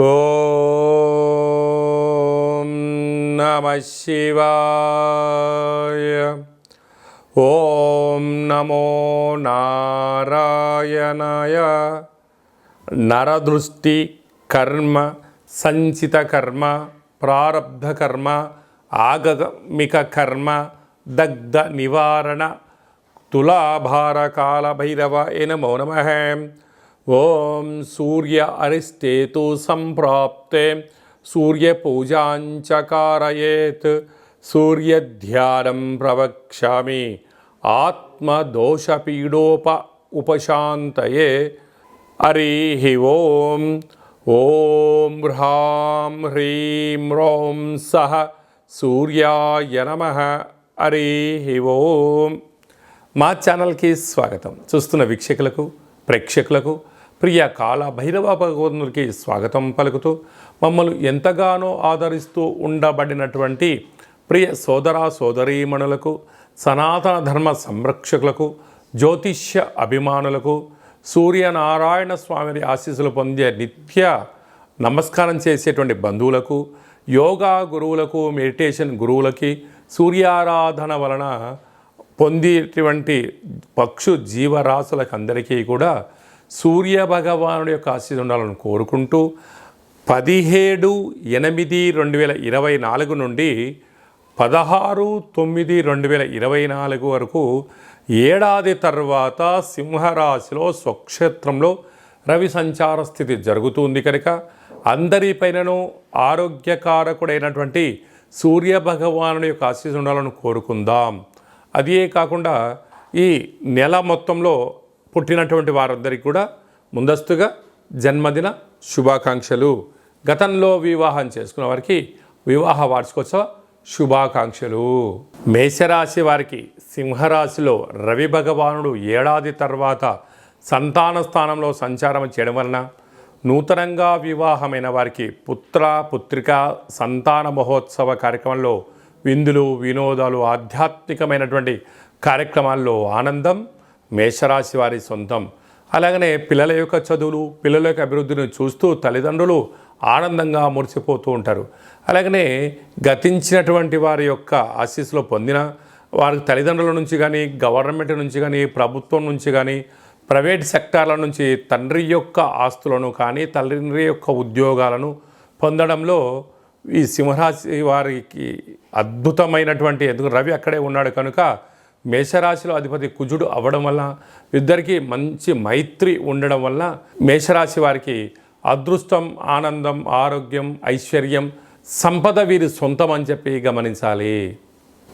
ఓం నమ శివాయ. ఓం నమో నారాయణాయ. నరదృష్టి కర్మ సంచిత కర్మ ప్రారబ్ధ కర్మ ఆగమిక కర్మ దగ్ధ నివారణ తులాభారకాల భైరవ ఏ నమో నమ. ఓం సూర్య అరిష్టేతు సంప్రాప్తే సూర్యపూజాంచ కారయేత్ సూర్యధ్యానం ప్రవక్ష్యామి. ఆత్మదోషపీడోప ఉపశాంతయే. హరి ఓం ఓం హ్రాం హ్రీం రోం సహ సూర్యాయ నమ. హరి ఓం. మా ఛానల్కి స్వాగతం. చూస్తున్న వీక్షకులకు ప్రేక్షకులకు ప్రియ కాల భైరవ భగవంతునికి స్వాగతం పలుకుతూ మమ్మల్ని ఎంతగానో ఆదరిస్తూ ఉండబడినటువంటి ప్రియ సోదర సోదరీమణులకు సనాతన ధర్మ సంరక్షకులకు జ్యోతిష్య అభిమానులకు సూర్యనారాయణ స్వామిని ఆశీస్సులు పొందే నిత్య నమస్కారం చేసేటువంటి బంధువులకు యోగా గురువులకు మెడిటేషన్ గురువులకి సూర్యారాధన వలన పొందేటువంటి పక్షు జీవరాశులకు అందరికీ కూడా సూర్య భగవానుడి యొక్క ఆశీస్సు ఉండాలని కోరుకుంటూ పదిహేడు ఎనిమిది రెండు వేల ఇరవై నాలుగు నుండి పదహారు తొమ్మిది రెండు వేల ఇరవై నాలుగు వరకు ఏడాది తర్వాత సింహరాశిలో స్వక్షేత్రంలో రవి సంచార స్థితి జరుగుతుంది కనుక అందరిపైనను ఆరోగ్యకారకుడైనటువంటి సూర్య భగవానుడి యొక్క ఆశీస్సు ఉండాలని కోరుకుందాం. అదే కాకుండా ఈ నెల మొత్తంలో పుట్టినటువంటి వారందరికీ కూడా ముందస్తుగా జన్మదిన శుభాకాంక్షలు. గతంలో వివాహం చేసుకున్న వారికి వివాహ వార్షికోత్సవ శుభాకాంక్షలు. మేషరాశి వారికి సింహరాశిలో రవి భగవానుడు ఏడాది తర్వాత సంతాన స్థానంలో సంచారం చేయడం వలన నూతనంగా వివాహమైన వారికి పుత్ర పుత్రిక సంతాన మహోత్సవ కార్యక్రమంలో విందులు వినోదాలు ఆధ్యాత్మికమైనటువంటి కార్యక్రమాల్లో ఆనందం మేషరాశి వారి సొంతం. అలాగనే పిల్లల యొక్క చదువులు పిల్లల యొక్క అభివృద్ధిని చూస్తూ తల్లిదండ్రులు ఆనందంగా మురిసిపోతూ ఉంటారు. అలాగనే గతించినటువంటి వారి యొక్క ఆశీస్సులు పొందిన వారి తల్లిదండ్రుల నుంచి కానీ గవర్నమెంట్ నుంచి కానీ ప్రభుత్వం నుంచి కానీ ప్రైవేట్ సెక్టార్ల నుంచి తండ్రి యొక్క ఆస్తులను కానీ తండ్రి యొక్క ఉద్యోగాలను పొందడంలో ఈ సింహరాశి వారికి అద్భుతమైనటువంటి ఎందుకు రవి అక్కడే ఉన్నాడు కనుక మేషరాశిలో అధిపతి కుజుడు అవ్వడం వల్ల ఇద్దరికీ మంచి మైత్రి ఉండడం వల్ల మేషరాశి వారికి అదృష్టం ఆనందం ఆరోగ్యం ఐశ్వర్యం సంపద వీరి సొంతం అని చెప్పి గమనించాలి.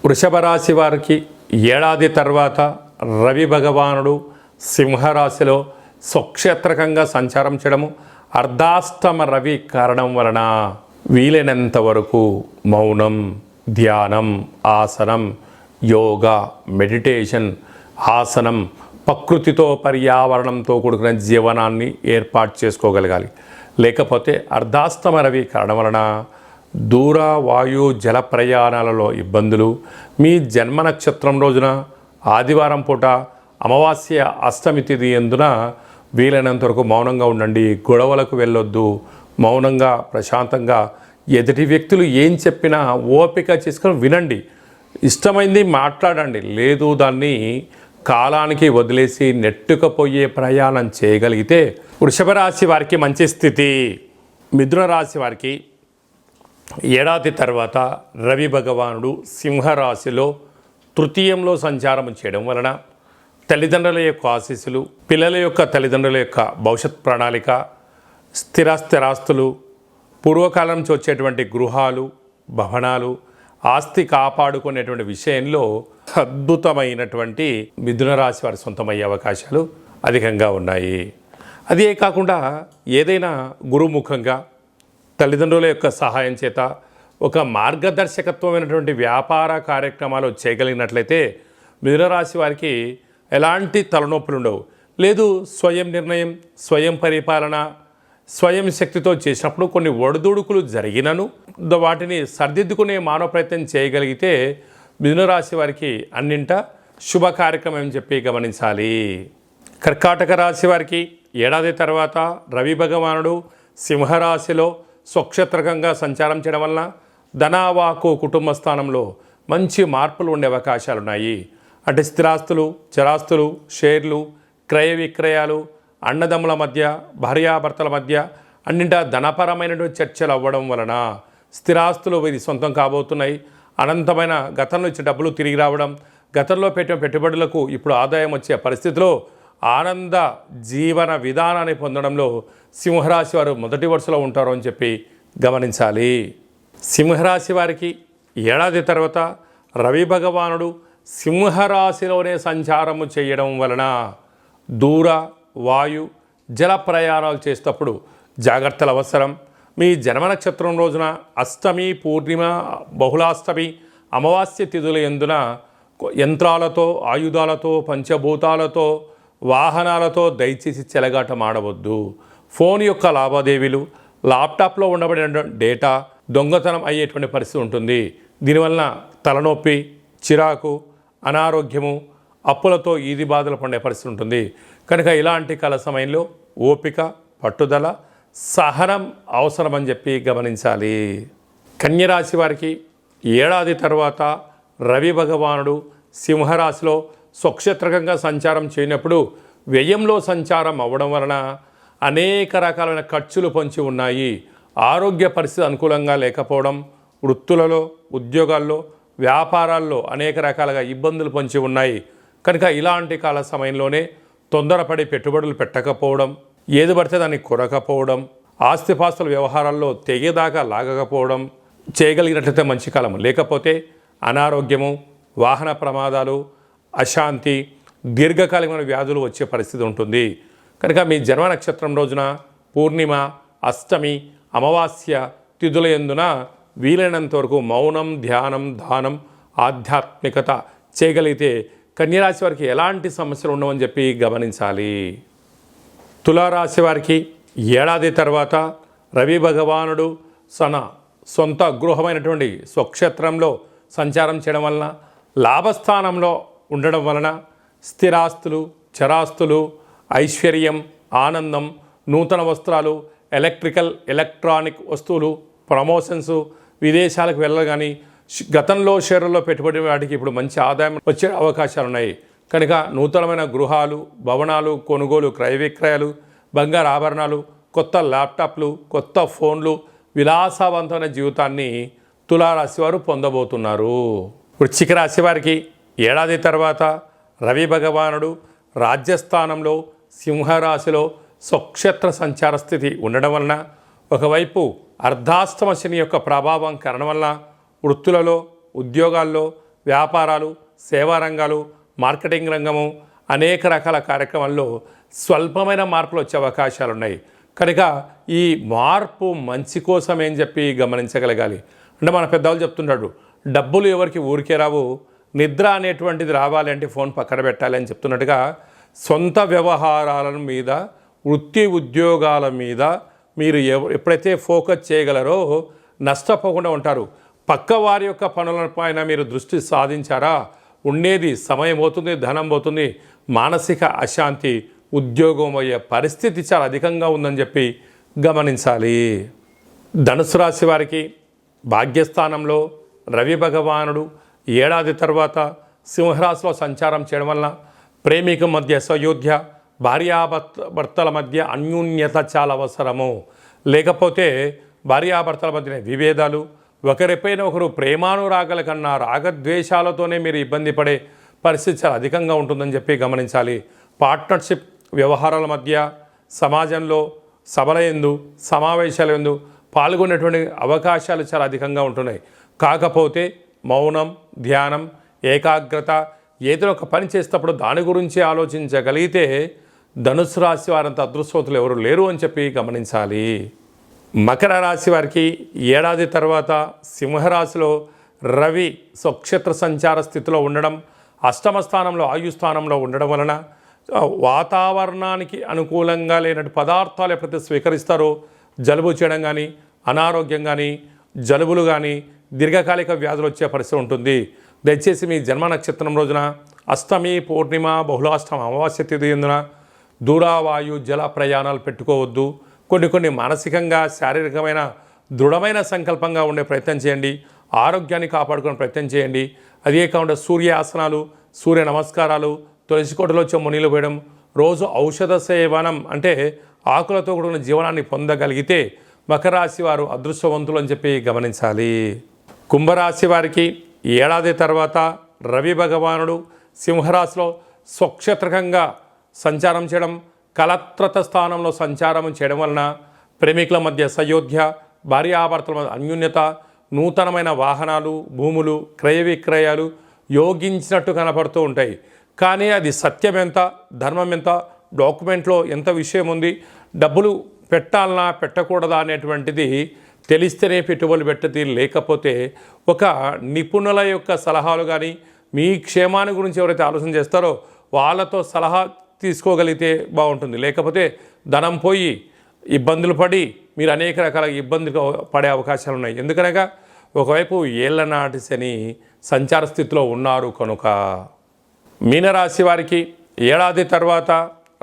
వృషభ రాశి వారికి ఏడాది తర్వాత రవి భగవానుడు సింహరాశిలో స్వక్షేత్రకంగా సంచారం చేయడము అర్ధాష్టమ రవి కారణం వలన వీలైనంత వరకు మౌనం ధ్యానం ఆసనం యోగా మెడిటేషన్ ఆసనం ప్రకృతితో పర్యావరణంతో కూడుకున్న జీవనాన్ని ఏర్పాటు చేసుకోగలగాలి. లేకపోతే అర్ధాస్తమ రవి కారణం వలన దూర వాయు జల ప్రయాణాలలో ఇబ్బందులు. మీ జన్మ నక్షత్రం రోజున ఆదివారం పూట అమావాస్య అష్టమి తిథి ఎందున వీలైనంత వరకు మౌనంగా ఉండండి. గొడవలకు వెళ్ళొద్దు. మౌనంగా ప్రశాంతంగా ఎదుటి వ్యక్తులు ఏం చెప్పినా ఓపిక చేసుకొని వినండి. ఇష్టమైంది మాట్లాడండి. లేదు దాన్ని కాలానికి వదిలేసి నెట్టుకపోయే ప్రయాణం చేయగలిగితే వృషభ రాశి వారికి మంచి స్థితి. మిథున రాశి వారికి ఏడాది తర్వాత రవి భగవానుడు సింహరాశిలో తృతీయంలో సంచారం చేయడం వలన తల్లిదండ్రుల యొక్క ఆశీస్సులు పిల్లల యొక్క తల్లిదండ్రుల యొక్క భవిష్యత్ ప్రణాళిక స్థిరాస్థిరాస్తులు పూర్వకాలం నుంచి వచ్చేటువంటి గృహాలు భవనాలు ఆస్తి కాపాడుకునేటువంటి విషయంలో అద్భుతమైనటువంటి మిథున రాశి వారి సొంతమయ్యే అవకాశాలు అధికంగా ఉన్నాయి. అదే కాకుండా ఏదైనా గురుముఖంగా తల్లిదండ్రుల యొక్క సహాయం చేత ఒక మార్గదర్శకత్వమైనటువంటి వ్యాపార కార్యక్రమాలు చేయగలిగినట్లయితే మిథునరాశి వారికి ఎలాంటి తలనొప్పులు ఉండవు. లేదు స్వయం నిర్ణయం స్వయం పరిపాలన స్వయం శక్తితో చేసినప్పుడు కొన్ని ఒడిదుడుకులు జరిగినను. వాటిని సర్దిద్దుకునే మానవ ప్రయత్నం చేయగలిగితే మిథునరాశి వారికి అన్నింట శుభ కార్యక్రమం అని చెప్పి గమనించాలి. కర్కాటక రాశి వారికి ఏడాది తర్వాత రవి భగవానుడు సింహరాశిలో స్వక్షత్రకంగా సంచారం చేయడం వలన ధనావాకు కుటుంబ స్థానంలో మంచి మార్పులు ఉండే అవకాశాలు ఉన్నాయి అంటే స్థిరాస్తులు చరాస్తులు షేర్లు క్రయ విక్రయాలు అన్నదమ్ముల మధ్య భార్యాభర్తల మధ్య అన్నింటా ధనపరమైనటువంటి చర్చలు అవ్వడం వలన స్థిరాస్తులు ఇది సొంతం కాబోతున్నాయి. అనంతమైన గతంలో ఇచ్చే డబ్బులు తిరిగి రావడం గతంలో పెట్టిన పెట్టుబడులకు ఇప్పుడు ఆదాయం వచ్చే పరిస్థితిలో ఆనంద జీవన విధానాన్ని పొందడంలో సింహరాశి వారు మొదటి వరుసలో ఉంటారు అని చెప్పి గమనించాలి. సింహరాశి వారికి ఏడాది తర్వాత రవి భగవానుడు సింహరాశిలోనే సంచారము చేయడం వలన దూర వాయు జల ప్రయాణాలు చేసేటప్పుడు జాగ్రత్తలు అవసరం. మీ జన్మ నక్షత్రం రోజున అష్టమి పూర్ణిమ బహుళాష్టమి అమావాస్య తిథుల ఎందున యంత్రాలతో ఆయుధాలతో పంచభూతాలతో వాహనాలతో దయచేసి చెలగాటం ఆడవద్దు. ఫోన్ యొక్క లావాదేవీలు ల్యాప్టాప్లో ఉండబడిన డేటా దొంగతనం అయ్యేటువంటి పరిస్థితి ఉంటుంది. దీనివలన తలనొప్పి చిరాకు అనారోగ్యము అప్పులతో ఈది బాధలు పడే పరిస్థితి ఉంటుంది. కనుక ఇలాంటి కాల సమయంలో ఓపిక పట్టుదల సహనం అవసరమని చెప్పి గమనించాలి. కన్యరాశి వారికి ఏడాది తర్వాత రవి భగవానుడు సింహరాశిలో స్వక్షేత్రకంగా సంచారం చేయనప్పుడు వ్యయంలో సంచారం అవ్వడం వలన అనేక రకాలైన ఖర్చులు పొంచి ఉన్నాయి. ఆరోగ్య పరిస్థితి అనుకూలంగా లేకపోవడం వృత్తులలో ఉద్యోగాల్లో వ్యాపారాల్లో అనేక రకాలుగా ఇబ్బందులు పొంచి ఉన్నాయి. కనుక ఇలాంటి కాల సమయంలోనే తొందరపడి పెట్టుబడులు పెట్టకపోవడం ఏది పడితే దాన్ని కొరకపోవడం ఆస్తిపాస్తుల వ్యవహారాల్లో తెగేదాకా లాగకపోవడం చేయగలిగినట్లయితే మంచి కాలం. లేకపోతే అనారోగ్యము వాహన ప్రమాదాలు అశాంతి దీర్ఘకాలికమైన వ్యాధులు వచ్చే పరిస్థితి ఉంటుంది. కనుక మీ జన్మ నక్షత్రం రోజున పూర్ణిమ అష్టమి అమావాస్య తిథుల ఎందున వీలైనంత వరకు మౌనం ధ్యానం దానం ఆధ్యాత్మికత చేయగలిగితే కన్యరాశి వారికి ఎలాంటి సమస్యలు ఉండవని చెప్పి గమనించాలి. తులారాశి వారికి ఏడాది తర్వాత రవి భగవానుడు తన సొంత గృహమైనటువంటి స్వక్షేత్రంలో సంచారం చేయడం వలన లాభస్థానంలో ఉండడం వలన స్థిరాస్తులు చరాస్తులు ఐశ్వర్యం ఆనందం నూతన వస్త్రాలు ఎలక్ట్రికల్ ఎలక్ట్రానిక్ వస్తువులు ప్రమోషన్స్ విదేశాలకు వెళ్ళగాని గతంలో షేర్లలో పెట్టుబడి వాటికి ఇప్పుడు మంచి ఆదాయం వచ్చే అవకాశాలు ఉన్నాయి కనుక నూతనమైన గృహాలు భవనాలు కొనుగోలు క్రయ విక్రయాలు బంగారు ఆభరణాలు కొత్త ల్యాప్టాప్లు కొత్త ఫోన్లు విలాసవంతమైన జీవితాన్ని తులారాశి వారు పొందబోతున్నారు. వృశ్చిక రాశి వారికి ఏడాది తర్వాత రవి భగవానుడు రాజ్యస్థానంలో సింహరాశిలో స్వక్షేత్ర సంచార స్థితి ఉండడం వలన ఒకవైపు అర్ధాష్టమ శని యొక్క ప్రభావం కారణం వలన వృత్తులలో ఉద్యోగాల్లో వ్యాపారాలు సేవా రంగాలు మార్కెటింగ్ రంగము అనేక రకాల కార్యక్రమాల్లో స్వల్పమైన మార్పులు వచ్చే అవకాశాలు ఉన్నాయి కనుక ఈ మార్పు మంచి కోసం ఏం చెప్పి గమనించగలగాలి? అంటే మన పెద్దవాళ్ళు చెప్తుంటాడు డబ్బులు ఎవరికి ఊరికే రావు నిద్ర అనేటువంటిది రావాలి అంటే ఫోన్ పక్కన పెట్టాలి అని చెప్తున్నట్టుగా సొంత వ్యవహారాల మీద వృత్తి ఉద్యోగాల మీద మీరు ఎప్పుడైతే ఫోకస్ చేయగలరో నష్టపోకుండా ఉంటారు. పక్క వారి యొక్క పనుల పైన మీరు దృష్టి సాధించారా? ఉండేది సమయం పోతుంది ధనం పోతుంది మానసిక అశాంతి ఉద్యోగం అయ్యే పరిస్థితి చాలా అధికంగా ఉందని చెప్పి గమనించాలి. ధనుసు రాశి వారికి భాగ్యస్థానంలో రవి భగవానుడు ఏడాది తర్వాత సింహరాశిలో సంచారం చేయడం వలన ప్రేమికుల మధ్య సయోధ్య భార్యాభర్త భర్తల మధ్య అన్యోన్యత చాలా అవసరము. లేకపోతే భార్యాభర్తల మధ్య విభేదాలు ఒకరిపైన ఒకరు ప్రేమానురాగల కన్నా రాగద్వేషాలతోనే మీరు ఇబ్బంది పడే పరిస్థితి చాలా అధికంగా ఉంటుందని చెప్పి గమనించాలి. పార్ట్నర్షిప్ వ్యవహారాల మధ్య సమాజంలో సభల ఎందు సమావేశాల ఎందు పాల్గొనేటువంటి అవకాశాలు చాలా అధికంగా ఉంటున్నాయి. కాకపోతే మౌనం ధ్యానం ఏకాగ్రత ఏదో ఒక పని చేసేటప్పుడు దాని గురించి ఆలోచించగలిగితే ధనుసు రాశి వారంత అదృష్టవంతులు ఎవరు లేరు అని చెప్పి గమనించాలి. మకర రాశి వారికి ఏడాది తర్వాత సింహరాశిలో రవి స్వక్షేత్ర సంచార స్థితిలో ఉండడం అష్టమ స్థానంలో ఆయు స్థానంలో ఉండడం వలన వాతావరణానికి అనుకూలంగా లేనట్టు పదార్థాలు ఎప్పుడైతే స్వీకరిస్తారో జలుబు చేయడం కానీ అనారోగ్యం కానీ జలుబులు కానీ దీర్ఘకాలిక వ్యాధులు వచ్చే పరిస్థితి ఉంటుంది. దయచేసి మీ జన్మ నక్షత్రం రోజున అష్టమి పూర్ణిమ బహుళాష్టమ అమావాస్య తిథి ఎందున దూరావాయు జల ప్రయాణాలు పెట్టుకోవద్దు. కొన్ని కొన్ని మానసికంగా శారీరకమైన దృఢమైన సంకల్పంగా ఉండే ప్రయత్నం చేయండి. ఆరోగ్యాన్ని కాపాడుకునే ప్రయత్నం చేయండి. అదే కాకుండా సూర్య ఆసనాలు సూర్య నమస్కారాలు తులసి కోటలో చెమ్ము నీళ్ళు పోయడం రోజు ఔషధ సేవనం అంటే ఆకులతో కూడిన జీవనాన్ని పొందగలిగితే మకరాశి వారు అదృష్టవంతులు అని చెప్పి గమనించాలి. కుంభరాశి వారికి ఏడాది తర్వాత రవి భగవానుడు సింహరాశిలో స్వక్షేత్రకంగా సంచారం చేయడం కలత్రత స్థానంలో సంచారం చేయడం వలన ప్రేమికుల మధ్య సయోధ్య భార్యాభర్తల మధ్య అన్యోన్యత నూతనమైన వాహనాలు భూములు క్రయ విక్రయాలు యోగించినట్టు కనపడుతూ ఉంటాయి. కానీ అది సత్యం ఎంత ధర్మం ఎంత డాక్యుమెంట్లో ఎంత విషయం ఉంది డబ్బులు పెట్టాలనా పెట్టకూడదా అనేటువంటిది తెలిస్తేనే పెట్టుబడులు పెట్టది లేకపోతే ఒక నిపుణుల యొక్క సలహాలు కానీ మీ క్షేమాన్ని గురించి ఎవరైతే ఆలోచన చేస్తారో వాళ్ళతో సలహా తీసుకోగలిగితే బాగుంటుంది. లేకపోతే ధనం పోయి ఇబ్బందులు పడి మీరు అనేక రకాల ఇబ్బందులు పడే అవకాశాలు ఉన్నాయి. ఎందుకనగా ఒకవైపు ఏళ్ళ నాటి శని సంచార స్థితిలో ఉన్నారు కనుక మీనరాశి వారికి ఏడాది తర్వాత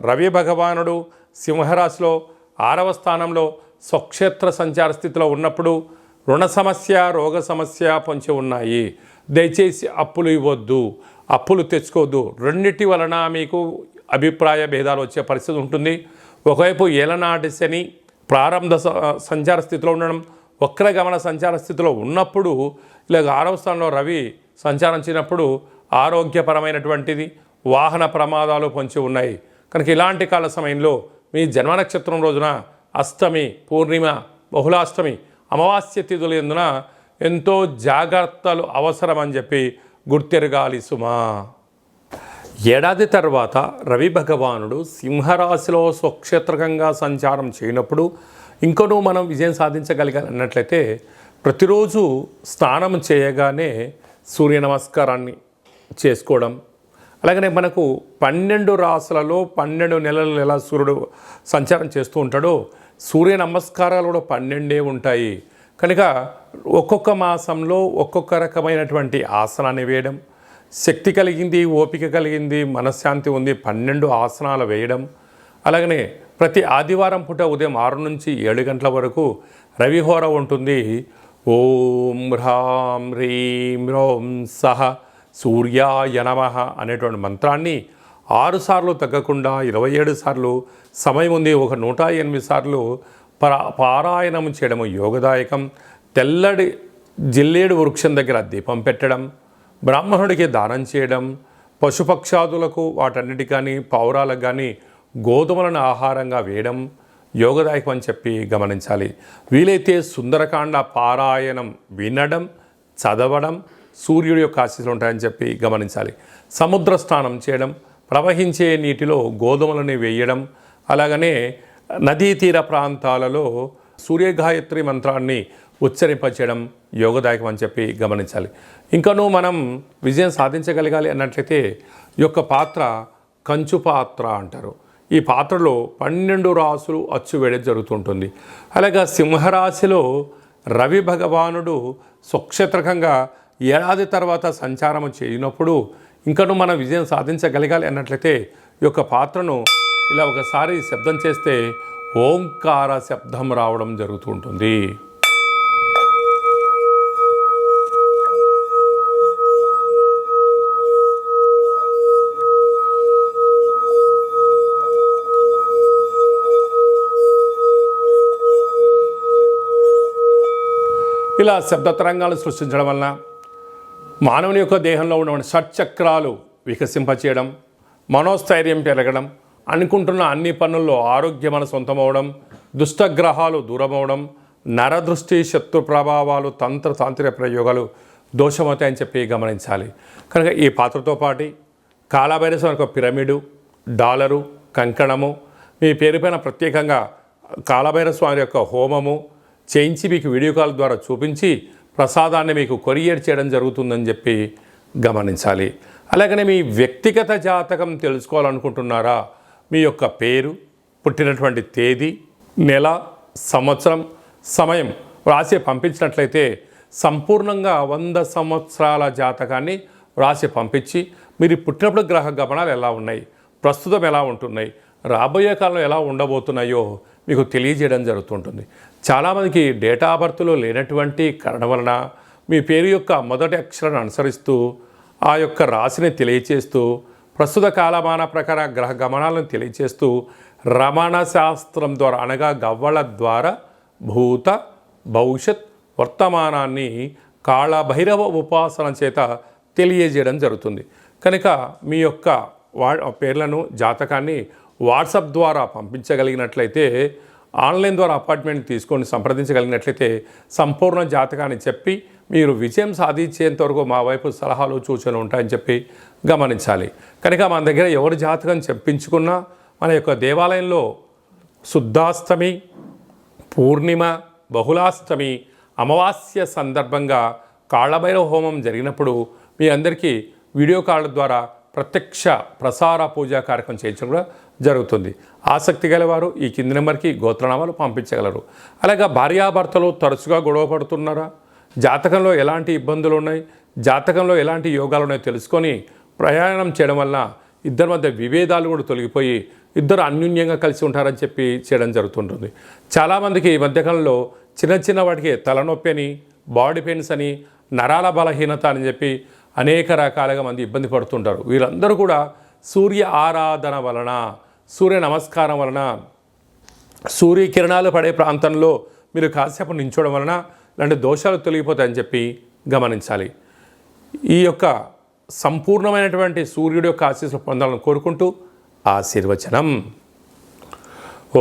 రవి భగవానుడు సింహరాశిలో ఆరవ స్థానంలో స్వక్షేత్ర సంచార స్థితిలో ఉన్నప్పుడు రుణ సమస్య రోగ సమస్య పొంచి ఉన్నాయి. దయచేసి అప్పులు ఇవ్వద్దు. అప్పులు తెచ్చుకోవద్దు. రెండిటి వలన మీకు అభిప్రాయ భేదాలు వచ్చే పరిస్థితి ఉంటుంది. ఒకవైపు ఏలనాటి శని ప్రారంభ సంచార స్థితిలో ఉండడం వక్రగమన సంచార స్థితిలో ఉన్నప్పుడు లేక ఆరవ స్థానంలో రవి సంచారం చేయనప్పుడు ఆరోగ్యపరమైనటువంటిది వాహన ప్రమాదాలు పొంచి ఉన్నాయి. కనుక ఇలాంటి కాల సమయంలో మీ జన్మ నక్షత్రం రోజున అష్టమి పూర్ణిమ బహుళాష్టమి అమావాస్య తిథులు ఎందున ఎంతో జాగ్రత్తలు అవసరం అని చెప్పి గుర్తెరగాలి సుమా. ఏడాది తర్వాత రవి భగవానుడు సింహరాశిలో స్వక్షేత్రకంగా సంచారం చేయనప్పుడు ఇంకనూ మనం విజయం సాధించగలిగానట్లయితే ప్రతిరోజు స్నానం చేయగానే సూర్య నమస్కారాన్ని చేసుకోవడం అలాగనే మనకు పన్నెండు రాసులలో పన్నెండు నెలలు ఎలా సూర్యుడు సంచారం చేస్తూ ఉంటాడో సూర్య నమస్కారాలు కూడా పన్నెండే ఉంటాయి. కనుక ఒక్కొక్క మాసంలో ఒక్కొక్క రకమైనటువంటి ఆసనాన్ని వేయడం శక్తి కలిగింది ఓపిక కలిగింది మనశ్శాంతి ఉంది. పన్నెండు ఆసనాలు వేయడం. అలాగనే ప్రతి ఆదివారం పూట ఉదయం ఆరు నుంచి ఏడు గంటల వరకు రవిహోర ఉంటుంది. ఓం హ్రాం హ్రీం రోం సహ సూర్యాయ నమ అనేటువంటి మంత్రాన్ని ఆరుసార్లు తగ్గకుండా ఇరవై ఏడు సార్లు సమయం ఉంది ఒక నూట ఎనిమిది సార్లు పరా పారాయణం చేయడము యోగదాయకం. తెల్లడి జిల్లేడు వృక్షం దగ్గర దీపం పెట్టడం. బ్రాహ్మణుడికి దానం చేయడం పశుపక్షాదులకు వాటన్నిటి కానీ పౌరాలకు కానీ గోధుమలను ఆహారంగా వేయడం యోగదాయకం అని చెప్పి గమనించాలి. వీలైతే సుందరకాండ పారాయణం వినడం చదవడం సూర్యుడి యొక్క ఆశీస్సులు ఉంటాయని చెప్పి గమనించాలి. సముద్ర స్నానం చేయడం ప్రవహించే నీటిలో గోధుమలని వేయడం అలాగనే నదీ తీర ప్రాంతాలలో సూర్యగాయత్రి మంత్రాన్ని ఉచ్చరింపచేయడం యోగదాయకం అని చెప్పి గమనించాలి. ఇంకనూ మనం విజయం సాధించగలగాలి అన్నట్లయితే ఈ యొక్క పాత్ర కంచు పాత్ర అంటారు. ఈ పాత్రలో పన్నెండు రాసులు అచ్చు వేయడం జరుగుతుంటుంది. అలాగా సింహరాశిలో రవి భగవానుడు స్వక్షేత్రకంగా ఏడాది తర్వాత సంచారం చేయనప్పుడు ఇంకను మనం విజయం సాధించగలగాలి అన్నట్లయితే ఈ యొక్క పాత్రను ఇలా ఒకసారి శబ్దం చేస్తే ఓంకార శబ్దం రావడం జరుగుతూ ఉంటుంది ఇలా శబ్ద తరంగాలు సృష్టించడం వలన మానవుని యొక్క దేహంలో ఉన్న షట్చక్రాలు వికసింపచేయడం మనోస్థైర్యం పెరగడం అనుకుంటున్న అన్ని పనుల్లో ఆరోగ్యమన సొంతమవడం దుష్టగ్రహాలు దూరమవడం నరదృష్టి శత్రు ప్రభావాలు తంత్ర తాంత్రిక ప్రయోగాలు దోషమవుతాయని చెప్పి గమనించాలి. కనుక ఈ పాత్రతో పాటు కాలాభైరస్వామి యొక్క పిరమిడు డాలరు కంకణము మీ పేరుపైన ప్రత్యేకంగా కాలభైరవ స్వామి యొక్క హోమము చేయించి మీకు వీడియో కాల్ ద్వారా చూపించి ప్రసాదాన్ని మీకు కొరియర్ చేయడం జరుగుతుందని చెప్పి గమనించాలి. అలాగనే మీ వ్యక్తిగత జాతకం తెలుసుకోవాలనుకుంటున్నారా? మీ యొక్క పేరు పుట్టినటువంటి తేదీ నెల సంవత్సరం సమయం వ్రాసి పంపించినట్లయితే సంపూర్ణంగా వంద సంవత్సరాల జాతకాన్ని వ్రాసి పంపించి మీరు పుట్టినప్పుడు గ్రహ గమనాలు ఎలా ఉన్నాయి? ప్రస్తుతం ఎలా ఉంటున్నాయి? రాబోయే కాలంలో ఎలా ఉండబోతున్నాయో మీకు తెలియజేయడం జరుగుతుంటుంది. చాలామందికి డేటా బర్త్లో లేనటువంటి కారణం వలన మీ పేరు యొక్క మొదటి అక్షరాన్ని అనుసరిస్తూ ఆ యొక్క రాశిని తెలియచేస్తూ ప్రస్తుత కాలమాన ప్రకార గ్రహ గమనాలను తెలియచేస్తూ రమణ శాస్త్రం ద్వారా అనగా గవ్వల ద్వారా భూత భవిష్యత్ వర్తమానాన్ని కాళభైరవ ఉపాసన చేత తెలియజేయడం జరుగుతుంది. కనుక మీ యొక్క వా పేర్లను జాతకాన్ని వాట్సాప్ ద్వారా పంపించగలిగినట్లయితే ఆన్లైన్ ద్వారా అపార్ట్మెంట్ తీసుకొని సంప్రదించగలిగినట్లయితే సంపూర్ణ జాతకాన్ని చెప్పి మీరు విజయం సాధించేంతవరకు మా వైపు సలహాలు సూచనలు ఉంటాయని చెప్పి గమనించాలి. కనుక మన దగ్గర ఎవరి జాతకం చెప్పించుకున్నా మన యొక్క దేవాలయంలో శుద్ధాష్టమి పూర్ణిమ బహుళాష్టమి అమావాస్య సందర్భంగా కాళ్ళభైరవ హోమం జరిగినప్పుడు మీ అందరికీ వీడియో కాల్ ద్వారా ప్రత్యక్ష ప్రసార పూజా కార్యక్రమం చేయించడం కూడా జరుగుతుంది. ఆసక్తి గలవారు ఈ కింది నెంబర్కి గోత్రనామాలు పంపించగలరు. అలాగే భార్యాభర్తలు తరచుగా గొడవ పడుతున్నారా? జాతకంలో ఎలాంటి ఇబ్బందులు ఉన్నాయి? జాతకంలో ఎలాంటి యోగాలు ఉన్నాయో తెలుసుకొని ప్రయాణం చేయడం వల్ల ఇద్దరి మధ్య విభేదాలు కూడా తొలగిపోయి ఇద్దరు అన్యోన్యంగా కలిసి ఉంటారని చెప్పి చేయడం జరుగుతుంటుంది. చాలామందికి ఈ మధ్యకాలంలో చిన్న చిన్న వాటికి తలనొప్పి అని బాడీ పెయిన్స్ అని నరాల బలహీనత అని చెప్పి అనేక రకాలుగా మంది ఇబ్బంది పడుతుంటారు. వీరందరూ కూడా సూర్య ఆరాధన వలన సూర్య నమస్కారం వలన సూర్యకిరణాలు పడే ప్రాంతంలో మీరు కాసేపు నించోవడం వలన ఇలాంటి దోషాలు తొలగిపోతాయని చెప్పి గమనించాలి. ఈ యొక్క సంపూర్ణమైనటువంటి సూర్యుడి యొక్క ఆశీస్సులు పొందాలని కోరుకుంటూ ఆశీర్వచనం.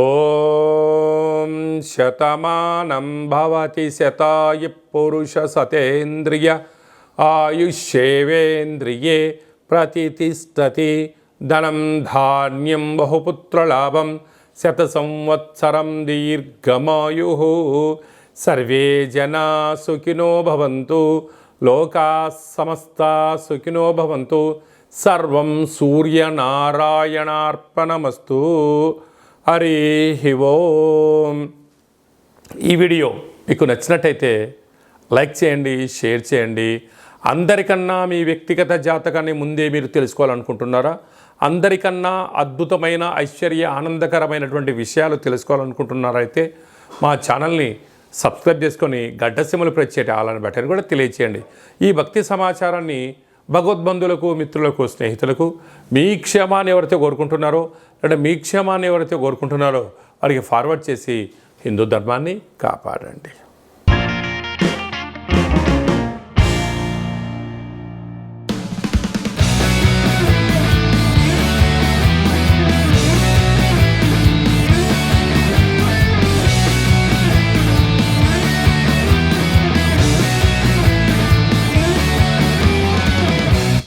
ఓం శతమానం భవతి శతాయు పురుష సతేంద్రియ ఆయుష్యేవేంద్రియే ప్రతిష్టతి. ధనం ధాన్యం బహుపుత్రలాభం శత సంవత్సరం దీర్ఘమాయు. సర్వే జనా సుఖినో భవంతు లోకా సమస్త సుఖినో భవంతు సర్వం సూర్యనారాయణార్పణమస్తు. హరి ఓం. ఈ వీడియో మీకు నచ్చినట్టయితే లైక్ చేయండి షేర్ చేయండి. అందరికన్నా మీ వ్యక్తిగత జాతకాన్ని ముందే మీరు తెలుసుకోవాలనుకుంటున్నారా? అందరికన్నా అద్భుతమైన ఐశ్వర్య ఆనందకరమైనటువంటి విషయాలు తెలుసుకోవాలనుకుంటున్నారైతే అయితే మా ఛానల్ని సబ్స్క్రైబ్ చేసుకొని గడ్డసిమలు ప్రచ్చేటి ఆలని బట్టని కూడా తెలియచేయండి. ఈ భక్తి సమాచారాన్ని భగవద్బంధులకు మిత్రులకు స్నేహితులకు మీ క్షేమాన్ని ఎవరైతే కోరుకుంటున్నారో లేదా మీ క్షేమాన్ని ఎవరైతే కోరుకుంటున్నారో వారికి ఫార్వర్డ్ చేసి హిందూ ధర్మాన్ని కాపాడండి.